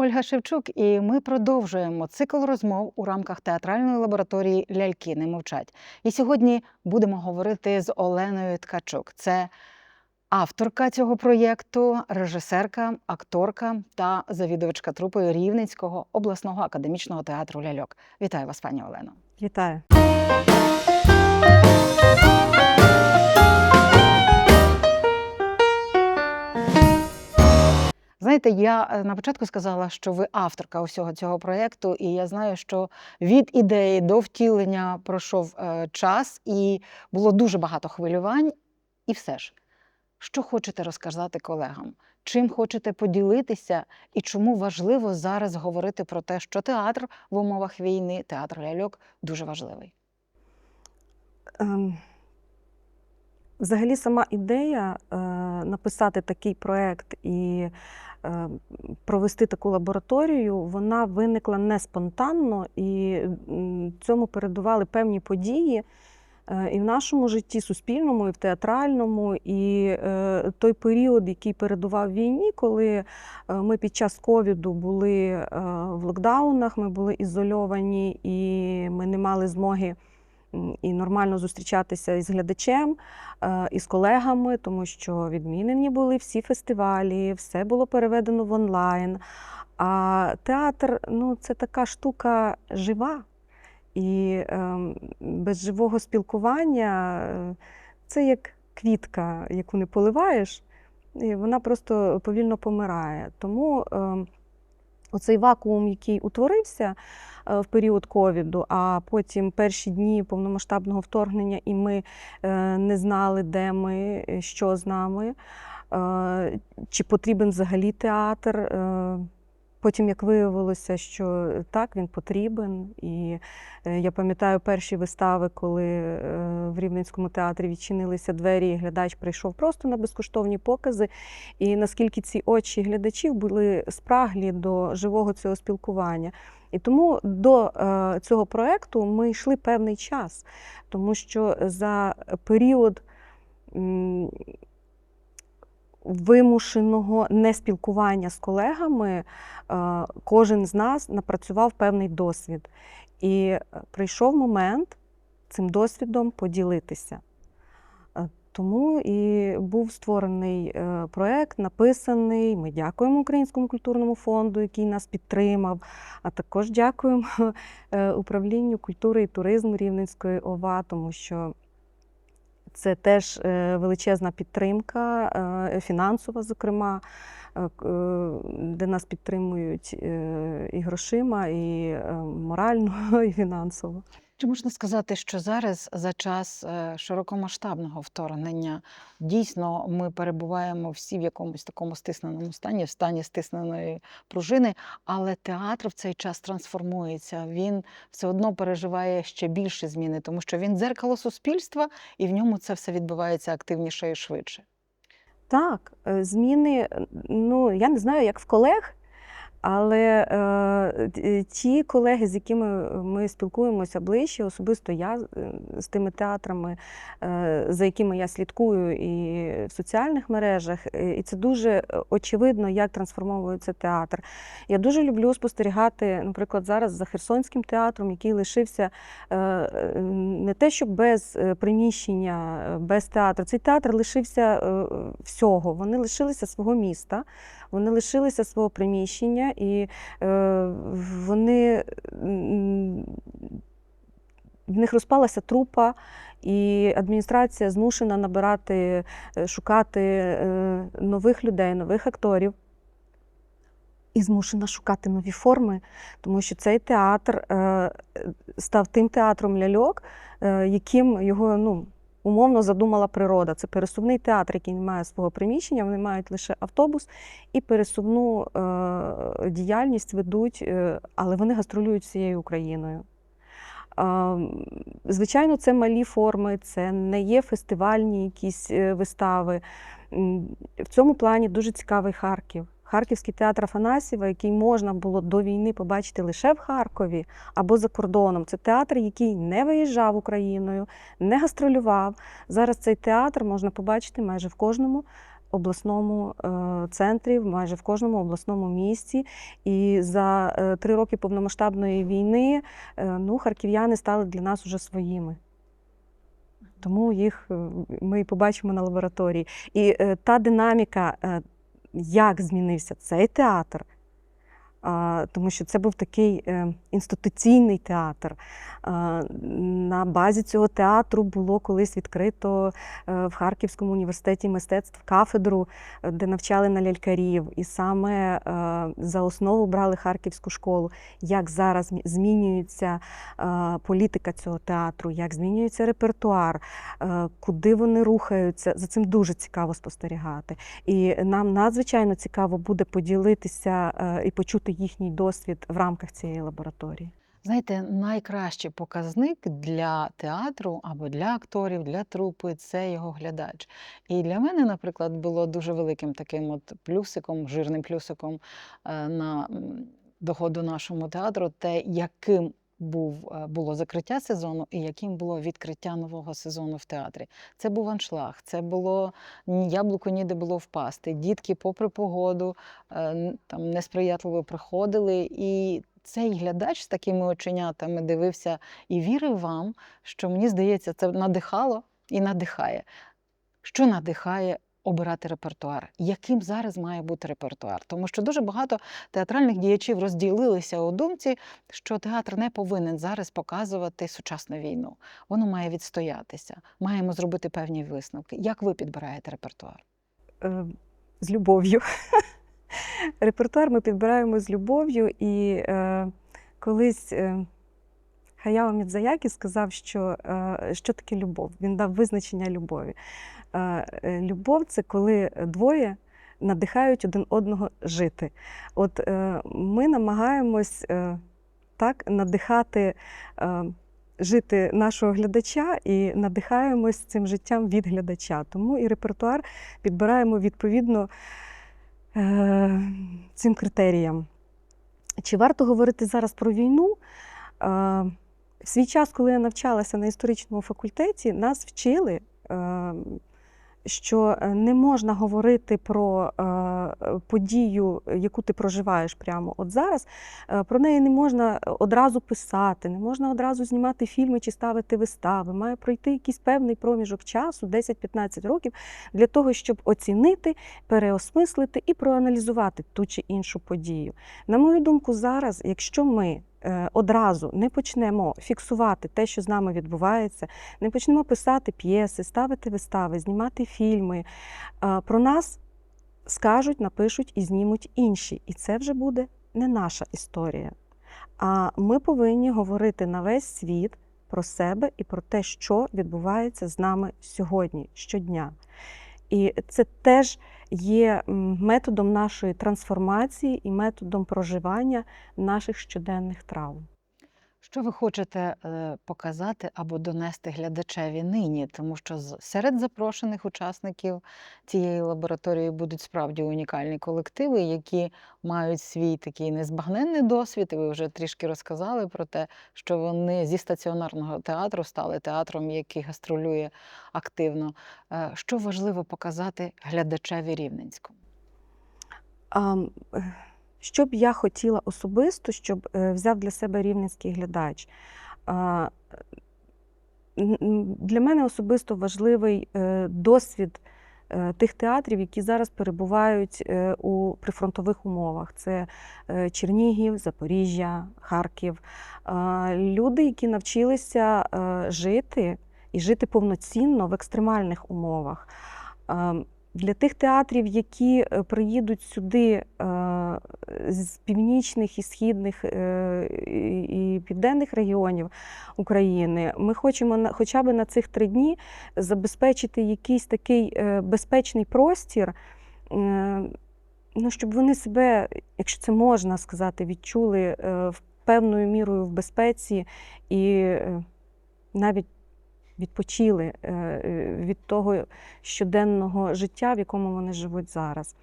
Ольга Шевчук, і ми продовжуємо цикл розмов у рамках театральної лабораторії Ляльки не мовчать. І сьогодні будемо говорити з Оленою Ткачук. Це авторка цього проєкту, режисерка, акторка та завідувачка трупою Рівненського обласного академічного театру Ляльок. Вітаю вас, пані Олено. Вітаю. Знаєте, я е, на початку сказала, що ви авторка усього цього проєкту, і я знаю, що від ідеї до втілення пройшов е, час, і було дуже багато хвилювань. І все ж, що хочете розказати колегам? Чим хочете поділитися, і чому важливо зараз говорити про те, що театр в умовах війни, театр ляльок дуже важливий? Ем, Взагалі, сама ідея е, написати такий проект і провести таку лабораторію, вона виникла не спонтанно, і цьому передували певні події е, і в нашому житті суспільному, і в театральному, і е, той період, який передував війні, коли е, ми під час ковіду були в локдаунах, ми були ізольовані і ми не мали змоги і нормально зустрічатися із глядачем, е, із колегами, тому що відмінені були всі фестивалі, все було переведено в онлайн. А театр ну, це така штука жива. І ем, без живого спілкування е, це як квітка, яку не поливаєш, і вона просто повільно помирає. Тому ем, оцей вакуум, який утворився е, в період ковіду, а потім перші дні повномасштабного вторгнення, і ми е, не знали, де ми, е, що з нами, чи потрібен взагалі театр. Е, Потім, як виявилося, що так, він потрібен. І е, я пам'ятаю перші вистави, коли е, в Рівненському театрі відчинилися двері, і глядач прийшов просто на безкоштовні покази. І наскільки ці очі глядачів були спраглі до живого цього спілкування. І тому до е, цього проекту ми йшли певний час, тому що за період. Вимушеного неспілкування з колегами е, кожен з нас напрацював певний досвід. І е, прийшов момент цим досвідом поділитися. Е, Тому і був створений проект, написаний. Ми дякуємо Українському культурному фонду, який нас підтримав. А також дякуємо управлінню культури і туризму Рівненської ОВА, тому що це теж е, величезна підтримка, е, фінансова, зокрема, е, де нас підтримують і грошима, і морально, і фінансово. Чи можна сказати, що зараз за час е, широкомасштабного вторгнення дійсно ми перебуваємо всі в якомусь такому стисненому стані, в стані стисненої пружини, але театр в цей час трансформується. Він все одно переживає ще більше зміни, тому що він дзеркало суспільства, і в ньому це все відбувається активніше і швидше. Так, е, зміни, ну я не знаю, як в колег, але е, ті колеги, з якими ми спілкуємося ближче, особисто я е, з тими театрами, е, за якими я слідкую і в соціальних мережах, е, і це дуже е, очевидно, як трансформовується театр. Я дуже люблю спостерігати, наприклад, зараз за Херсонським театром, який лишився е, е, не те, що без е, приміщення, е, без театру. Цей театр лишився е, всього. Вони лишилися свого міста, вони лишилися свого приміщення, і е, вони в них розпалася трупа, і адміністрація змушена набирати, е, шукати е, нових людей, нових акторів. І змушена шукати нові форми, тому що цей театр е, став тим театром ляльок, яким його ну, умовно задумала природа. Це пересувний театр, який не має свого приміщення, вони мають лише автобус і пересувну е, діяльність ведуть, е, але вони гастролюють всією Україною. Звичайно, це малі форми, це не є фестивальні якісь е, вистави. В цьому плані дуже цікавий Харків. Харківський театр Афанасьєва, який можна було до війни побачити лише в Харкові або за кордоном. Це театр, який не виїжджав Україною, не гастролював. Зараз цей театр можна побачити майже в кожному обласному е, центрі, майже в кожному обласному місті. І за е, три роки повномасштабної війни е, ну, харків'яни стали для нас уже своїми. Тому їх ми побачимо на лабораторії. І та динаміка, як змінився цей театр, тому що це був такий е, інституційний театр. На базі цього театру було колись відкрито е, в Харківському університеті мистецтв кафедру, е, де навчали на лялькарів, і саме за основу брали Харківську школу. Як зараз змінюється політика цього театру, як змінюється репертуар, куди вони рухаються. За цим дуже цікаво спостерігати. І нам надзвичайно цікаво буде поділитися і почути їхній досвід в рамках цієї лабораторії. Знаєте, найкращий показник для театру або для акторів, для трупи це його глядач. І для мене, наприклад, було дуже великим таким от плюсиком, жирним плюсиком е, на доходу нашому театру, те, яким був, е, було закриття сезону і яким було відкриття нового сезону в театрі. Це був аншлаг, це було яблуко ніде було впасти. Дітки, попри погоду, е, там несприятливо приходили, і цей глядач з такими оченятами дивився і вірив вам, що мені здається, це надихало і надихає. Що надихає обирати репертуар? Яким зараз має бути репертуар? Тому що дуже багато театральних діячів розділилися у думці, що театр не повинен зараз показувати сучасну війну. Воно має відстоятися. Маємо зробити певні висновки. Як ви підбираєте репертуар? Е, З любов'ю. Репертуар ми підбираємо з любов'ю, і е, колись е, Хаяо Мідзаякі сказав, що, е, що таке любов. Він дав визначення любові. Е, любов це коли двоє надихають один одного жити. От е, ми намагаємось е, так надихати. Жити нашого глядача і надихаємось цим життям від глядача. Тому і репертуар підбираємо відповідно цим критеріям. Чи варто говорити зараз про війну? В свій час, коли я навчалася на історичному факультеті, нас вчили, що не можна говорити про е, подію, яку ти проживаєш прямо от зараз. Е, Про неї не можна одразу писати, не можна одразу знімати фільми чи ставити вистави. Має пройти якийсь певний проміжок часу, 10-15 років, для того, щоб оцінити, переосмислити і проаналізувати ту чи іншу подію. На мою думку, зараз, якщо ми е, одразу не почнемо фіксувати те, що з нами відбувається, не почнемо писати п'єси, ставити вистави, знімати фільми, е, про нас скажуть, напишуть і знімуть інші. І це вже буде не наша історія. А ми повинні говорити на весь світ про себе і про те, що відбувається з нами сьогодні, щодня. І це теж є методом нашої трансформації і методом проживання наших щоденних травм. Що ви хочете е, показати або донести глядачеві нині? Тому що серед запрошених учасників цієї лабораторії будуть справді унікальні колективи, які мають свій такий незбагненний досвід. І ви вже трішки розказали про те, що вони зі стаціонарного театру стали театром, який гастролює активно. Е, Що важливо показати глядачеві Рівненському? Е, що б я хотіла особисто, щоб е, взяв для себе рівненський глядач? Для мене особисто важливий е, досвід е, тих театрів, які зараз перебувають у прифронтових умовах. Це Чернігів, Запоріжжя, Харків. Люди, які навчилися жити і жити повноцінно в екстремальних умовах. Для тих театрів, які е, приїдуть сюди е, з північних і східних е, і південних регіонів України, ми хочемо хоча б на цих три дні забезпечити якийсь такий безпечний простір, ну, щоб вони себе, якщо це можна сказати, відчули в певною мірою в безпеці і навіть відпочили е, е, від того щоденного життя, в якому вони живуть зараз.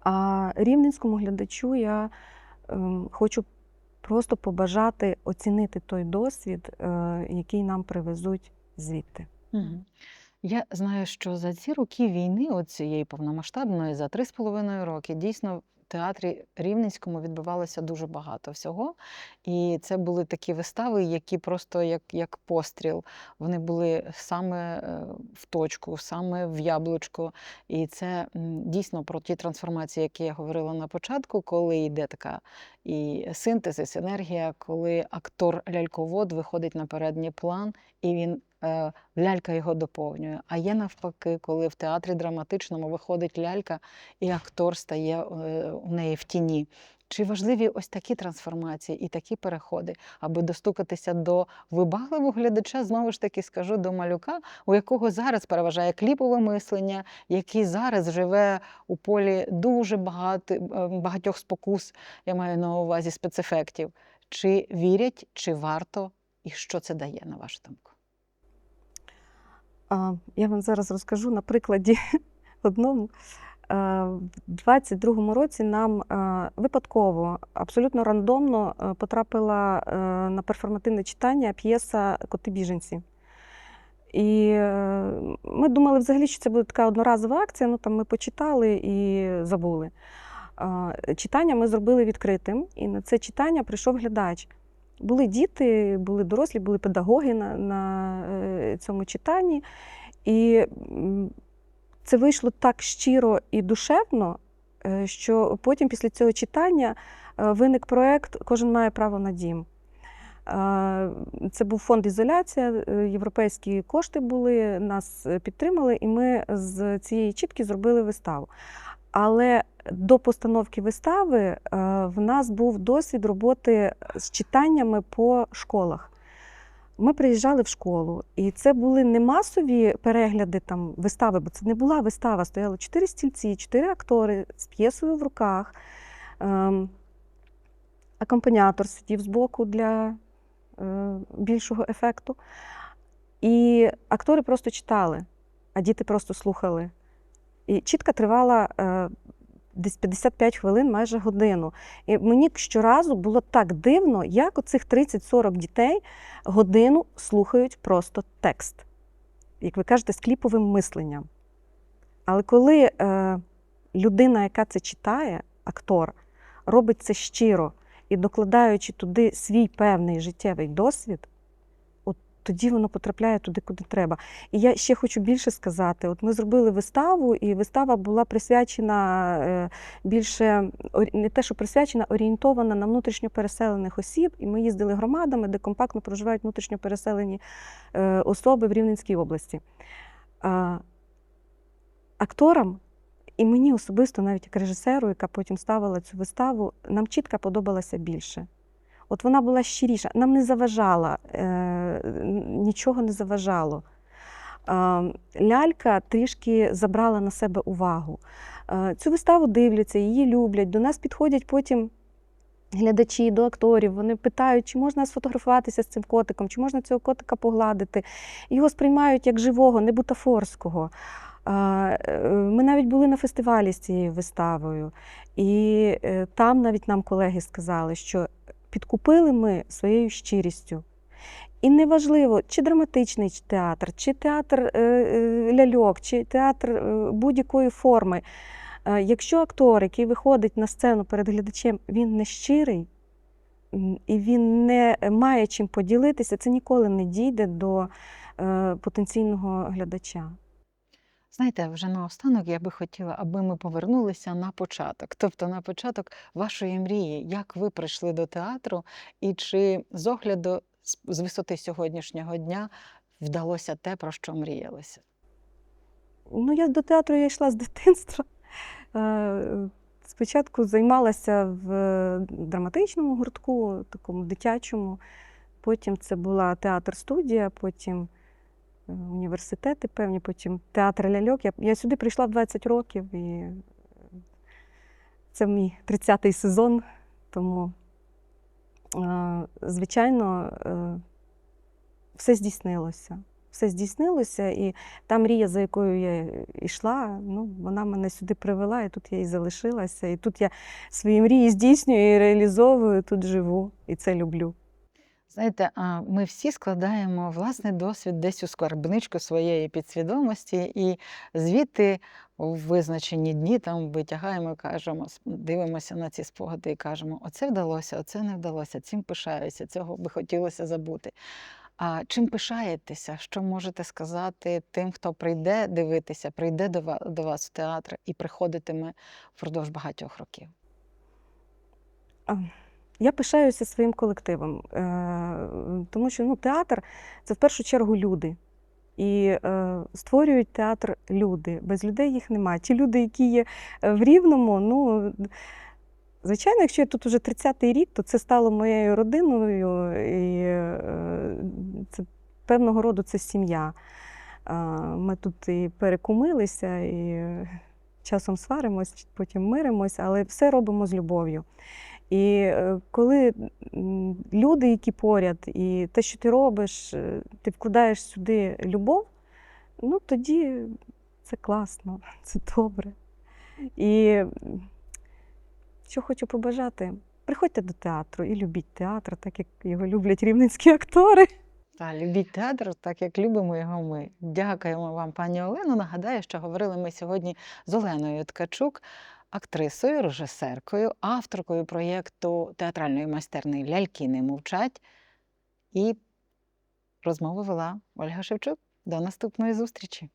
А рівненському глядачу я ем, хочу просто побажати оцінити той досвід, е, який нам привезуть звідти. Я знаю, що за ці роки війни, от цієї повномасштабної, за три з половиною роки, дійсно театрі Рівненському відбувалося дуже багато всього. І це були такі вистави, які просто як, як постріл. Вони були саме е, в точку, саме в яблучко. І це дійсно про ті трансформації, які я говорила на початку, коли йде така і синтезис, енергія, коли актор ляльковод виходить на передній план і він е, лялька його доповнює. А є навпаки, коли в театрі драматичному виходить лялька, і актор стає е, у неї в тіні. Чи важливі ось такі трансформації і такі переходи, аби достукатися до вибагливого глядача, знову ж таки скажу до малюка, у якого зараз переважає кліпове мислення, який зараз живе у полі дуже багато, е, багатьох спокус, я маю на увазі спецефектів. Чи вірять, чи варто, і що це дає, на вашу думку? Я вам зараз розкажу на прикладі одному. Е, В 22-му році нам е, випадково, абсолютно рандомно е, потрапила на перформативне читання п'єса Коти біженці. І ми думали взагалі, що це буде така одноразова акція. Ну там ми почитали і забули. Читання ми зробили відкритим, і на це читання прийшов глядач. Були діти, були дорослі, були педагоги на, на цьому читанні. І це вийшло так щиро і душевно, е, що потім, після цього читання, е, виник проєкт Кожен має право на дім. Е, Це був фонд ізоляція, європейські кошти були, нас підтримали, і ми з цієї чітки зробили виставу. Але до постановки вистави в нас був досвід роботи з читаннями по школах. Ми приїжджали в школу, і це були не масові перегляди там вистави, бо це не була вистава. Стояло чотири стільці, чотири актори з п'єсою в руках. Ем, акомпаніатор сидів збоку для е, більшого ефекту. І актори просто читали, а діти просто слухали. І чітка тривала е, десь 55 хвилин, майже годину. І мені щоразу було так дивно, як оцих 30-40 дітей годину слухають просто текст, як ви кажете, з кліповим мисленням. Але коли е, людина, яка це читає, актор, робить це щиро і докладаючи туди свій певний життєвий досвід, тоді воно потрапляє туди, куди треба. І я ще хочу більше сказати: от ми зробили виставу, і вистава була присвячена е, більше не те, що присвячена, орієнтована на внутрішньо переселених осіб. І ми їздили громадами, де компактно проживають внутрішньо переселені е, особи в Рівненській області. Акторам, і мені особисто, навіть як режисеру, яка потім ставила цю виставу, нам чітка подобалася більше. От вона була щиріша, нам не заважала, е, нічого не заважало. Е, лялька трішки забрала на себе увагу. Е, цю виставу дивляться, її люблять. До нас підходять потім глядачі до акторів. Вони питають, чи можна сфотографуватися з цим котиком, чи можна цього котика погладити. Його сприймають як живого, не бутафорського. Ми навіть були на фестивалі з цією виставою, і там навіть нам колеги сказали, що підкупили ми своєю щирістю. І неважливо, чи драматичний театр, чи театр е, е, ляльок, чи театр е, будь-якої форми. Якщо актор, який виходить на сцену перед глядачем, він не щирий і він не має чим поділитися, це ніколи не дійде до потенційного глядача. Знаєте, вже наостанок я би хотіла, аби ми повернулися на початок, тобто на початок вашої мрії, як ви прийшли до театру, і чи з огляду з- висоти сьогоднішнього дня вдалося те, про що мріялося? Ну, я до театру я йшла з дитинства. Е, Спочатку займалася в драматичному гуртку, такому дитячому. Потім це була театр-студія, потім університети певні, потім театр ляльок. Я, я сюди прийшла в 20 років, і це мій 30-й сезон. Тому, е, звичайно, е, все здійснилося. Все здійснилося, і та мрія, за якою я йшла, ну, вона мене сюди привела, і тут я і залишилася. І тут я свої мрії здійснюю і реалізовую, тут живу, і це люблю. Знаєте, ми всі складаємо власний досвід десь у скарбничку своєї підсвідомості, і звідти у визначені дні там витягаємо, кажемо, дивимося на ці спогади і кажемо: оце вдалося, оце не вдалося, цим пишаюся, цього би хотілося забути. А чим пишаєтеся? Що можете сказати тим, хто прийде дивитися, прийде до вас в театр і приходитиме впродовж багатьох років? Я пишаюся своїм колективом, е, тому що ну, театр це в першу чергу люди. І е, створюють театр люди. Без людей їх немає. Ті люди, які є е, в Рівному, ну, звичайно, якщо я тут уже 30-й рік, то це стало моєю родиною, і е, це певного роду це сім'я. Е, Ми тут і перекумилися, і часом сваримось, потім миримось, але все робимо з любов'ю. І е, коли люди, які поряд, і те, що ти робиш, е, ти вкладаєш сюди любов, ну тоді це класно, це добре. І що хочу побажати, приходьте до театру і любіть театр, так як його люблять рівненські актори. Та любіть театр, так як любимо його ми. Дякуємо вам, пані Олено. Нагадаю, що говорили ми сьогодні з Оленою Ткачук, актрисою, режисеркою, авторкою проєкту театральної майстерни Ляльки не мовчать. І розмову вела Ольга Шевчук. До наступної зустрічі.